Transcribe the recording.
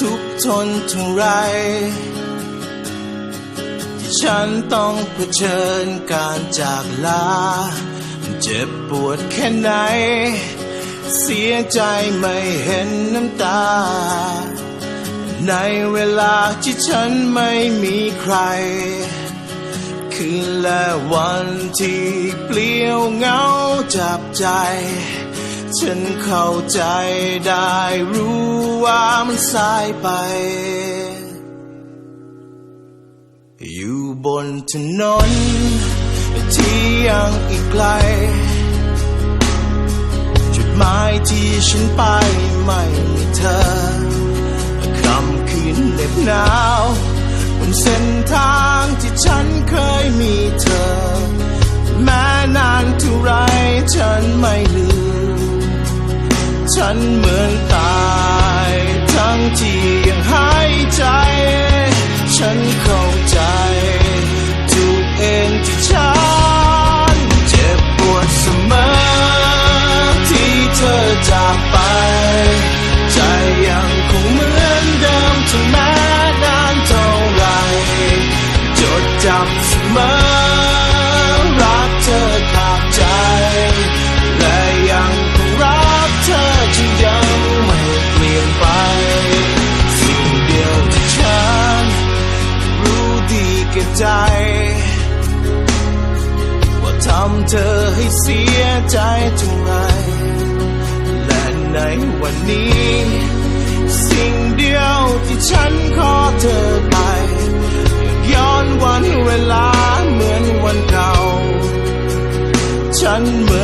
ทุกทนเท่าไร ที่ฉันต้องเผชิญการจากลา เจ็บปวดแค่ไหน เสียใจไม่เห็นน้ำตา ในเวลาที่ฉันไม่มีใคร คืนและวันที่เปลี่ยวเหงาจับใจ ฉันเข้าใจได้รู้ว่ามันสายไป อยู่บนถนนที่ยังอีกไกล จุดหมายที่ฉันไปไม่มีเธอคำคืนเหน็บหนาว ฉัำเธอให้เสียใจทำไม และในวันนี้ สิ่งเดียวที่ฉันขอเธอไป ย้อนวันเวลาเหมือนวันเก่า ฉันเหมือน